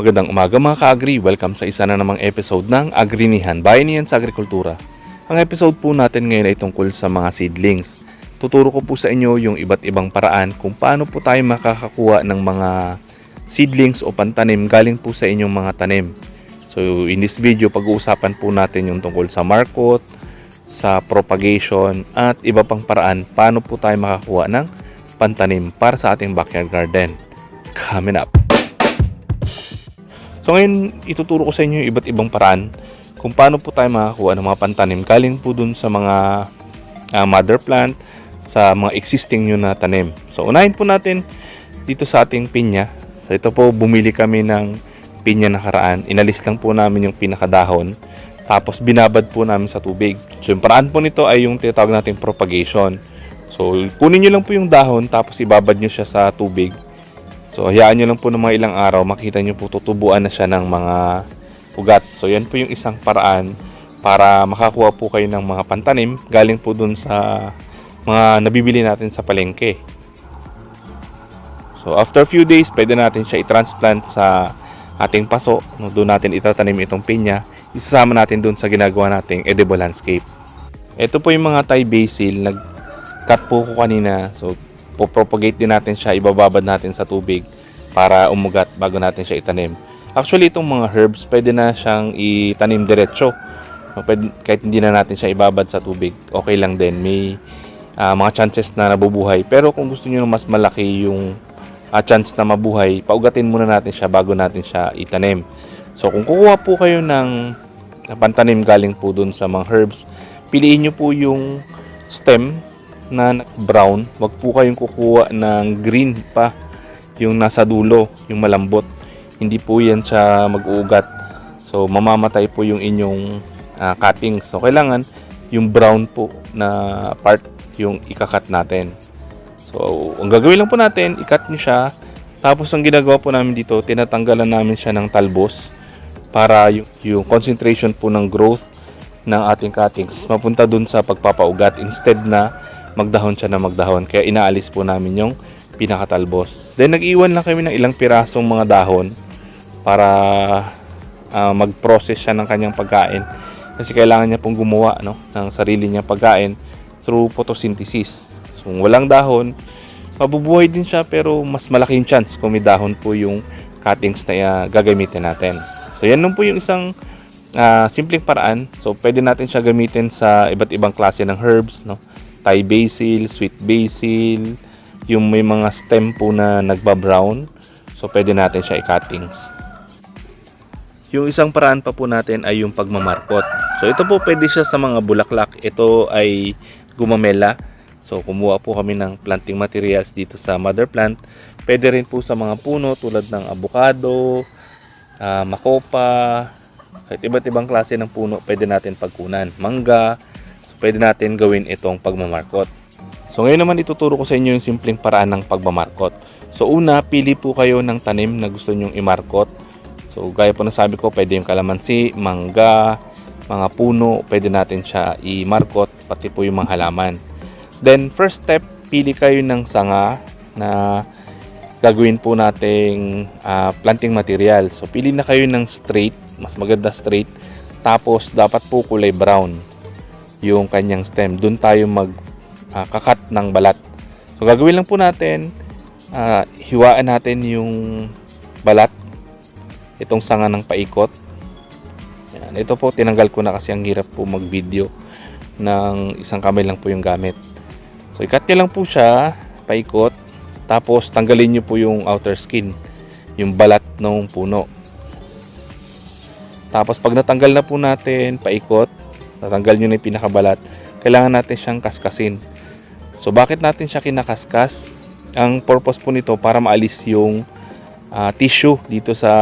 Magandang umaga mga ka-agri. Welcome sa isa na namang episode ng Agrinihan, Bayanihan sa Agrikultura. Ang episode po natin ngayon ay tungkol sa mga seedlings. Tuturo ko po sa inyo yung iba't ibang paraan kung paano po tayo makakakuha ng mga seedlings o pantanim galing po sa inyong mga tanim. So in this video, pag-uusapan po natin yung tungkol sa markot, sa propagation, at iba pang paraan paano po tayo makakuha ng pantanim para sa ating backyard garden. Coming up! So ngayon, ituturo ko sa inyo yung iba't ibang paraan kung paano po tayo makakuha ng mga pantanim galing po dun sa mga ah, mother plant, sa mga existing nyo na tanim. So unahin po natin dito sa ating pinya. So ito po, bumili kami ng pinya nakaraan. Inalis lang po namin yung pinakadahon. Tapos binabad po namin sa tubig. So yung paraan po nito ay yung tinatawag nating propagation. So kunin nyo lang po yung dahon tapos ibabad nyo siya sa tubig. So, hayaan nyo lang po ng mga ilang araw, makita nyo po tutubuan na siya ng mga ugat. So, yan po yung isang paraan para makakuha po kayo ng mga pantanim galing po dun sa mga nabibili natin sa palengke. So, after few days, pwede natin siya i-transplant sa ating paso. No, doon natin itatanim itong pinya. Isasama natin doon sa ginagawa nating edible landscape. Ito po yung mga Thai basil. Nag-cut po ko kanina. So, popropagate din natin siya, ibababad natin sa tubig para umugat bago natin siya itanim. Actually, itong mga herbs, pwede na siyang itanim diretso. Pwede, kahit hindi na natin siya ibabad sa tubig, okay lang din. May ah, mga chances na nabubuhay. Pero kung gusto niyo mas malaki yung ah, chance na mabuhay, paugatin muna natin siya bago natin siya itanim. So, kung kukuha po kayo ng pantanim galing po dun sa mga herbs, piliin nyo po yung stem na brown, wag po kayong kukuha ng green pa yung nasa dulo, yung malambot. Hindi po yan siya mag-uugat. So, mamamatay po yung inyong ah, cuttings. So, kailangan yung brown po na part yung ikakat natin. So, ang gagawin lang po natin, ikat nyo siya. Tapos, ang ginagawa po namin dito, tinatanggalan namin siya ng talbos para yung, yung concentration po ng growth ng ating cuttings mapunta dun sa pagpapaugat instead na magdahon siya na magdahon. Kaya inaalis po namin yung pinakatalbos. Then nag-iwan lang kami ng ilang pirasong mga dahon para ah, mag-process siya ng kanyang pagkain. Kasi kailangan niya pong gumawa no, ng sarili niyang pagkain through photosynthesis. So kung walang dahon, mabubuhay din siya pero mas malaking chance kung may dahon po yung cuttings na ah, gagamitin natin. So yan lang po yung isang ah, simpleng paraan. So pwede natin siya gamitin sa iba't ibang klase ng herbs, no? Thai basil, sweet basil, yung may mga stem po na nagba-brown. So pwede natin siya i-cuttings. Yung isang paraan pa po natin ay yung pagmamarkot. So ito po pwede siya sa mga bulaklak. Ito ay gumamela. So kumuha po kami ng planting materials dito sa mother plant. Pwede rin po sa mga puno tulad ng avocado, ah, makopa, at iba't ibang klase ng puno pwede natin pagkunan. Mangga, pwede natin gawin itong pagmamarkot. So ngayon naman ituturo ko sa inyo yung simpleng paraan ng pagmamarkot. So una, pili po kayo ng tanim na gusto nyong imarkot. So gaya po na sabi ko, pwede yung kalamansi, mangga, mga puno, pwede natin siya i-markot, pati po yung mga halaman. Then first step, pili kayo ng sanga na gagawin po nating ah, planting material. So pili na kayo ng straight, mas maganda straight. Tapos dapat po kulay brown yung kanyang stem. Doon tayo mag ah, kakat ng balat. So gagawin lang po natin, ah, hiwaan natin yung balat, itong sanga ng paikot. Yan. Ito po, tinanggal ko na kasi ang hirap po mag-video ng isang kamay lang po yung gamit. So ikat nyo lang po siya, paikot, tapos tanggalin nyo po yung outer skin, yung balat ng puno. Tapos pag natanggal na po natin, paikot, natanggal nyo na yung pinakabalat, kailangan natin siyang kaskasin. So bakit natin siya kinakaskas? Ang purpose po nito para maalis yung ah, tissue dito sa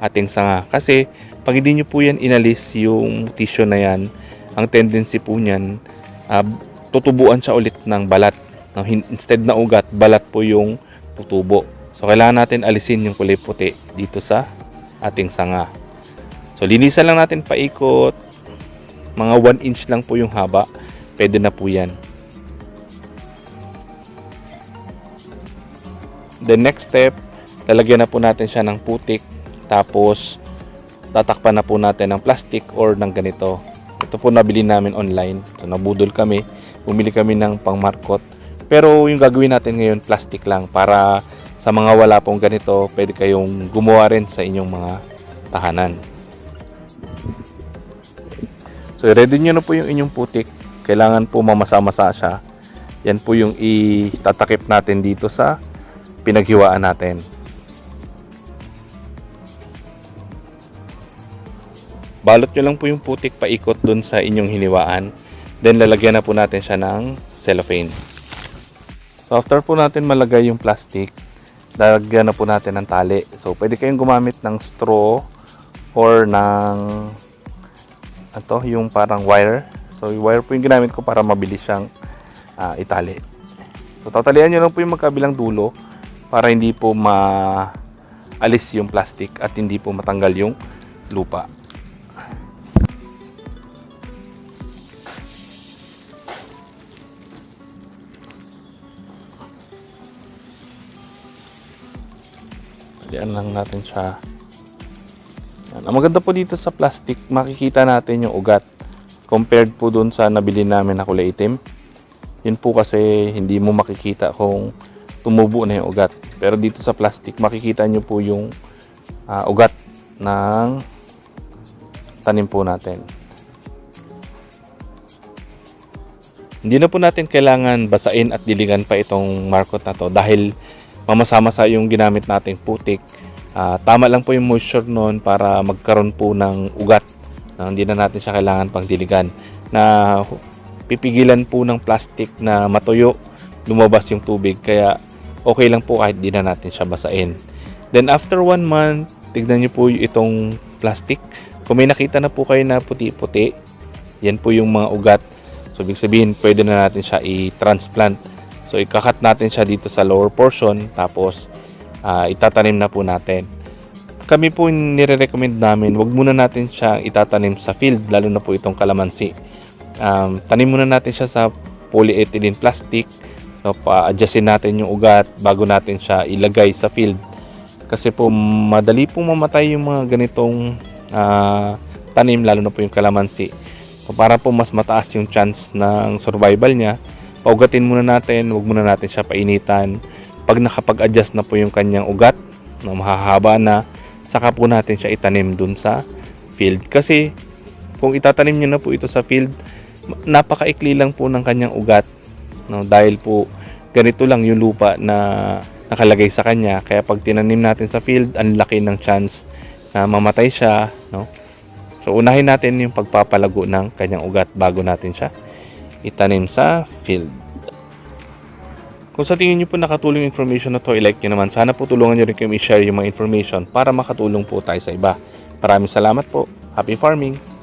ating sanga. Kasi pag hindi nyo po yan inalis yung tissue na yan, ang tendency po niyan, ah, tutubuan siya ulit ng balat. No, Instead na ugat, balat po yung tutubo. So kailangan natin alisin yung kulay puti dito sa ating sanga. So linisan lang natin paikot. Mga 1 inch lang po yung haba. Pwede na po yan. The next step, lalagyan na po natin siya ng putik Tapos, tatakpan na po natin ng plastic or ng ganito. Ito po nabili namin online. So, nabudol kami. Bumili kami ng pangmarkot. Pero yung gagawin natin ngayon, plastic lang. Para sa mga wala pong ganito, pwede kayong gumawa rin sa inyong mga tahanan. So, ready nyo na po yung inyong putik. Kailangan po mamasa-masa siya. Yan po yung itatakip natin dito sa pinaghiwaan natin. Balot nyo lang po yung putik paikot dun sa inyong hiniwaan. Then lalagyan na po natin siya ng cellophane. So after po natin malagay yung plastic, lalagyan na po natin ng tali. So pwede kayong gumamit ng straw or ng ito, yung parang wire. So yung wire po yung ginamit ko para mabilis siyang ah, itali. So tatalian nyo lang po yung magkabilang dulo para hindi po maalis yung plastic at hindi po matanggal yung lupa. Talian lang natin siya. Ang maganda po dito sa plastic, makikita natin yung ugat. Compared po dun sa nabili namin na kulay itim. Yun po kasi hindi mo makikita kung tumubo na yung ugat. Pero dito sa plastic, makikita nyo po yung ah, ugat ng tanim po natin. Hindi na po natin kailangan basain at diligan pa itong markot na to dahil mamasa-masa yung ginamit nating putik. Ah, tama lang po yung moisture noon para magkaroon po ng ugat. na hindi na natin siya kailangan pang diligan. Na pipigilan po ng plastic na matuyo, lumabas yung tubig. Kaya okay lang po kahit di na natin siya basain. Then after one month, tignan nyo po itong plastic. Kung may nakita na po kayo na puti-puti, yan po yung mga ugat. So, ibig sabihin, pwede na natin siya i-transplant. So, ikakat natin siya dito sa lower portion, tapos ah, itatanim na po natin. Kami po nire-recommend namin, wag muna natin siya itatanim sa field, lalo na po itong kalamansi. Um, tanim muna natin siya sa polyethylene plastic. So, pa-adjustin natin yung ugat bago natin siya ilagay sa field. Kasi po, madali pong mamatay yung mga ganitong ah, tanim, lalo na po yung kalamansi. So, para po mas mataas yung chance ng survival niya, paugatin muna natin, wag muna natin siya painitan. Pag nakapag-adjust na po yung kanyang ugat, na mahahaba na, saka po natin siya itanim dun sa field. Kasi kung itatanim nyo na po ito sa field, napakaikli lang po ng kanyang ugat. No? Dahil po ganito lang yung lupa na nakalagay sa kanya. Kaya pag tinanim natin sa field, ang laki ng chance na mamatay siya. No? So unahin natin yung pagpapalago ng kanyang ugat bago natin siya itanim sa field. Kung sa tingin nyo po nakatulong information na to, i-like nyo naman. Sana po tulungan nyo rin kayo i-share yung mga information para makatulong po tayo sa iba. Maraming salamat po. Happy farming!